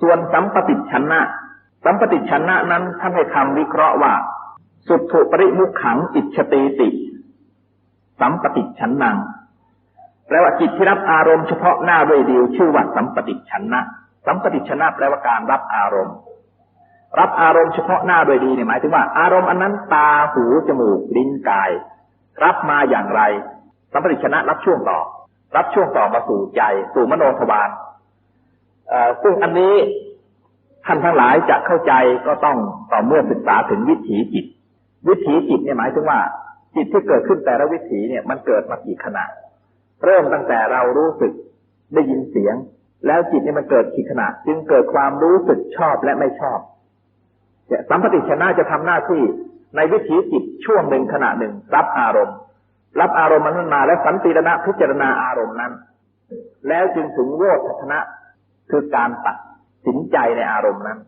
ส่วนสัมปติชนะ สัมปติชนะนั้นท่านให้คำวิเคราะห์ว่า สุถุปริมุขขังอิจฉตีติ สัมปติชนังแปลว่าจิตที่รับอารมณ์เฉพาะหน้าด้วยเดียวชื่อว่าสัมปติชนนะ สัมปติชนะแปลว่าการรับอารมณ์ รับอารมณ์เฉพาะหน้าโดยดีเนี่ยหมายถึงว่าอารมณ์อันนั้นตาหูจมูกลิ้นกาย รับมาอย่างไร สัมปติชนะรับช่วงต่อ รับช่วงต่อมาสู่ใจ สู่มโนทวาร ซึ่งอันนี้ท่านทั้งหลายจะเข้าใจก็ต้องต่อเมื่อศึกษาถึงวิถีจิต วิถีจิตเนี่ยหมายถึงว่า จิตที่เกิดขึ้นแต่ละวิถีเนี่ยมันเกิดมากี่ขณะ เริ่มตั้งแต่เรารู้สึกได้ยินเสียง แล้วจิตเนี่ยมันเกิดกี่ขณะ จึงเกิดความรู้สึกชอบและไม่ชอบสัมปติชนะจะทำหน้าที่ในวิถีจิตช่วงหนึ่งขณะหนึ่ง รับอารมณ์ รับอารมณ์นั้นมาแล้วสันติรณะพิจารณาอารมณ์นั้น แล้วจึงถึงโวทัศนะ คือการตัดสินใจในอารมณ์นั้น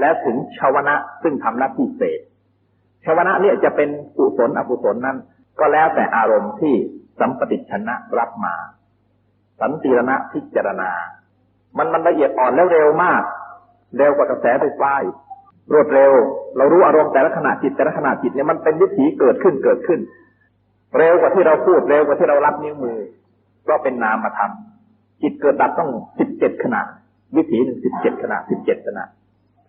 และถึงชาวนะซึ่งทำหน้าที่เสดชาวนะเนี่ยจะเป็นกุศลอกุศลนั้น ก็แล้วแต่อารมณ์ที่สัมปติชนะรับมา สันติรณะพิจารณา มันมันละเอียดอ่อนแล้วเร็วมาก เร็วกว่ากระแสไฟฟ้ารวดเร็ว เรารู้อารมณ์แต่ละขณะจิตแต่ละขณะจิตเนี่ยมันเป็นวิถีเกิดขึ้นเกิดขึ้น เร็วกว่าที่เราพูดเร็วกว่าที่เรารับนิ้วมือ ก็เป็นนามธรรม จิตเกิดดับต้องสิบเจ็ดขณะวิถีหนึ่งสิบเจ็ดขณะสิบเจ็ดขณะ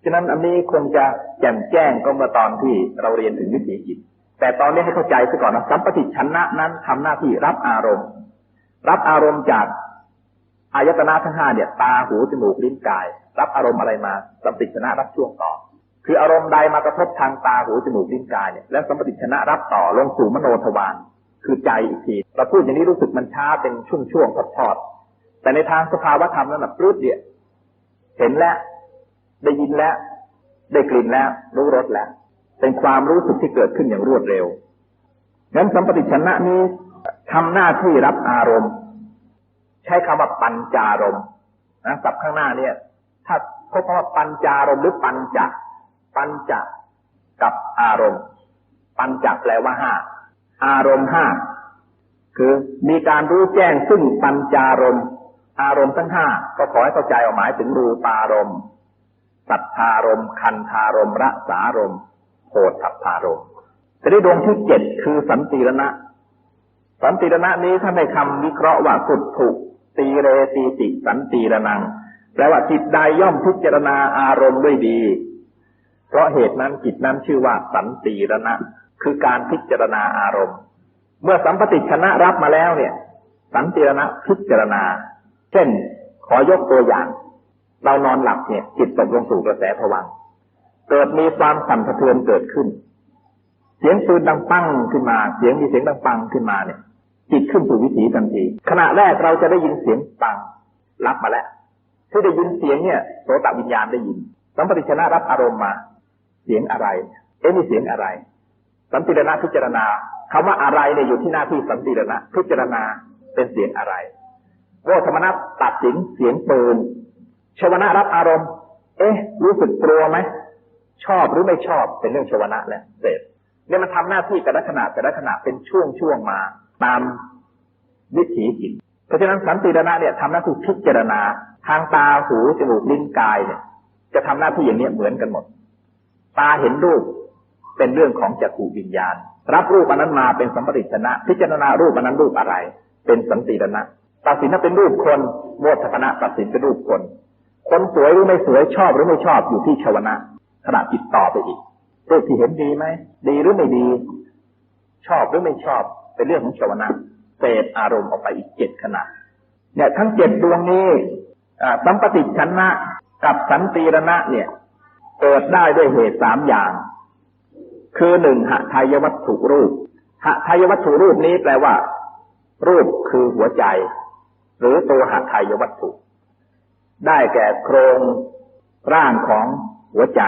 ฉะนั้นอันนี้คงจะแจ่มแจ้งก็เมื่อตอนที่เราเรียนถึงวิถีจิต แต่ตอนนี้ให้เข้าใจซะก่อนนะสัมปติชนะนั้นทำหน้าที่รับอารมณ์ รับอารมณ์จากอายตนะทั้งห้าเนี่ย ตาหูจมูกลิ้นกาย รับอารมณ์อะไรมา สัมปติชนะรับช่วงต่อ คืออารมณ์ใดมากระทบทางตาหูจมูกลิ้นกายเนี่ยแล้วสัมปติชนะรับต่อลงสู่มโนทวารคือใจอีกทีเราพูดอย่างนี้รู้สึกมันช้าเป็นช่วงๆทอดๆ แต่ในทางสภาวธรรมนั้นนะปลื้ดเนี่ยเห็นแล้ว ได้ยินแล้ว ได้กลิ่นแล้ว รู้รสแล้ว เป็นความรู้สึกที่เกิดขึ้นอย่างรวดเร็วงั้นสัมปติชนะนี้ทำหน้าที่รับอารมณ์ ใช้คำว่าปัญจารมนะสับข้างหน้าเนี่ย ถ้าพบว่าปัญจารมหรือปัญจปัญจกับอารมณ์ ปัญจแปลว่าห้าอารมณ์ห้าคือมีการรู้แจ้งซึ่งปัญจารมณ์ อารมณ์ทั้งห้าก็ขอให้เข้าใจออกหมายถึงรูปารมณ์สัทธารมณ์คันธารมณ์รสารมโพธัพารมจะได้ดวงที่เจ็ดคือสันติรณะ สันติรณะนี้ท่านในคำวิเคราะห์ว่าสุดถูกตีเรตีติสันติรนังแปลว่าจิตใดย่อมพิจารณาอารมณ์ด้วยดี เพราะเหตุนั้นจิตนั้นชื่อว่าสันติรณะ คือการพิจารณาอารมณ์ เมื่อสัมปติชนะรับมาแล้วเนี่ย สันติรณะพิจารณา เช่น ขอยกตัวอย่าง เรานอนหลับเนี่ย จิตตกลงสู่กระแสผวังเกิดมีความสั่นสะเทือนเกิดขึ้น เสียงปืนดังปังขึ้นมา เสียงมีเสียงดังปังขึ้นมาเนี่ย จิตขึ้นสู่วิถีทันที ขณะแรกเราจะได้ยินเสียงปังรับมาแล้วที่ได้ยินเสียงเนี่ยโสตวิญญาณได้ยิน สัมปติชนะรับอารมณ์มา เสียงอะไร เอ๊ะนี่เสียงอะไร สันติรณะพิจารณาคำว่าอะไรเนี่ยอยู่ที่หน้าที่สันติรณะพิจารณาเป็นเสียงอะไร โวธรรมนัตตัดสินเสียงปืนชวนะรับอารมณ์ เอ๊ะ รู้สึกกลัวไหมชอบหรือไม่ชอบเป็นเรื่องชวนะแหละเสร็จเนี่ยมันทำหน้าที่แต่ละขณะแต่ละขณะเป็นช่วงช่วงมา ตามวิถีจิตเพราะฉะนั้นสันติรณะเนี่ยทำหน้าที่พิจารณา ทางตาหูจมูกลิ้นกายเนี่ย จะทำหน้าที่อย่างนี้เหมือนกันหมด ตาเห็นรูปเป็นเรื่องของจักรวิญญาณ รับรูปอันนั้นมาเป็นสัมปติชนะ พิจารณารูปอันนั้นรูปอะไร เป็นสันติรณะ ตัดสินถ้าเป็นรูปคนโมทคณะตัดสินเป็นรูปคน คนสวยหรือไม่สวยชอบหรือไม่ชอบอยู่ที่ชวนะขณะจิตต่อไปอีกรูปที่เห็นดีไหมดีหรือไม่ดี ชอบหรือไม่ชอบเป็นเรื่องของชวนะเสพอารมณ์ออกไปอีกเจ็ดขณะเนี่ยทั้งเจ็ดดวงนี้สัมปติชนะกับสันติรณะเนี่ยเกิดได้ด้วยเหตุสามอย่าง คือหนึ่งหทายวัตถุรูปหทายวัตถุรูปนี้แปลว่า รูปคือหัวใจ หรือตัวหทายวัตถุ ได้แก่โครงร่างของหัวใจ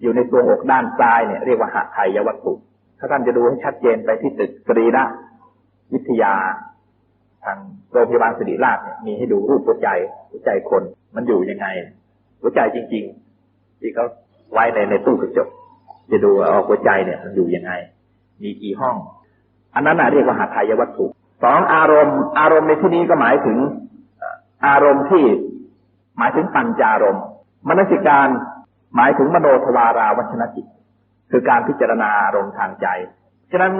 อยู่ในตัวอกด้านซ้ายเนี่ยเรียกว่าหทายวัตถุ ถ้าท่านจะดูให้ชัดเจนไปที่ตึกสรีระวิทยา ทางโรงพยาบาลสิริราชเนี่ยมีให้ดูรูปหัวใจหัวใจคนมันอยู่ยังไง หัวใจจริง ๆ ที่เขาไว้ในในตู้กระจกจะดูออกหัวใจเนี่ยมันอยู่ยังไง มีกี่ห้อง อันนั้นนะเรียกว่าหาทายวัตถุ สองอารมณ์ อารมณ์ในที่นี้ก็หมายถึงอารมณ์ที่หมายถึงปัญจารมณ์มนสิการหมายถึงมโนทวาราวัชนจิต คือการพิจารณาอารมณ์ทางใจ ฉะนั้น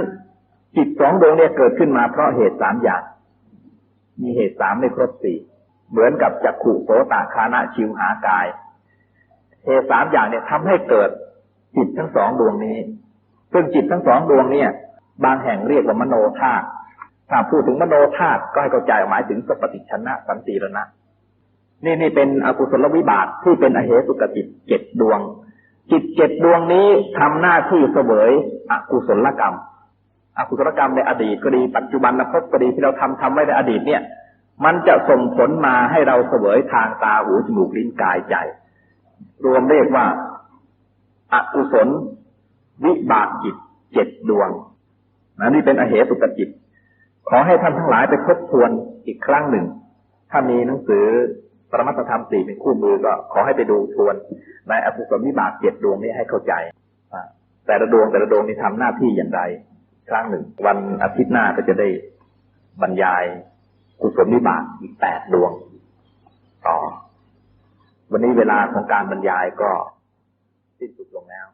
จิตสองดวงเนี่ยเกิดขึ้นมาเพราะเหตุสามอย่าง มีเหตุสามในครบสี่เหมือนกับจักขุโสตคานะชิวหากาย เหตุสามอย่างเนี่ยทำให้เกิดจิตทั้งสองดวงนี้ ซึ่งจิตทั้งสองดวงเนี่ย บางแห่งเรียกว่ามโนธาตุ ถ้าพูดถึงมโนธาตุก็ให้เข้าใจหมายถึงสปฏิชนะสันติรณะนี่นี่เป็นอกุศลวิบากที่เป็นอเหตุกจิตเจ็ดดวง จิตเจ็ดดวงนี้ทำหน้าที่เสวยอกุศลกรรม อกุศลกรรมในอดีตก็ดีปัจจุบันนภพก็ดีที่เราทำทำไว้ในอดีตเนี่ย มันจะส่งผลมาให้เราเสวยทางตาหูจมูกลิ้นกายใจ รวมเรียกว่าอกุศลวิบากจิตเจ็ดดวงนะนี่เป็นอเหตุกจิต ขอให้ท่านทั้งหลายไปทบทวนอีกครั้งหนึ่ง ถ้ามีหนังสือปรมัตธรรมสี่เป็นคู่มือก็ขอให้ไปดูทวนในอกุศลวิบากเจ็ดดวงนี้ให้เข้าใจ แต่ละดวงแต่ละดวงนี้ทำหน้าที่อย่างไร ครั้งหนึ่ง วันอาทิตย์หน้าก็จะได้บรรยายกุศลวิบากอีกแปดดวง ต่อ วันนี้เวลาของการบรรยายก็สิ้นสุดลงแล้ว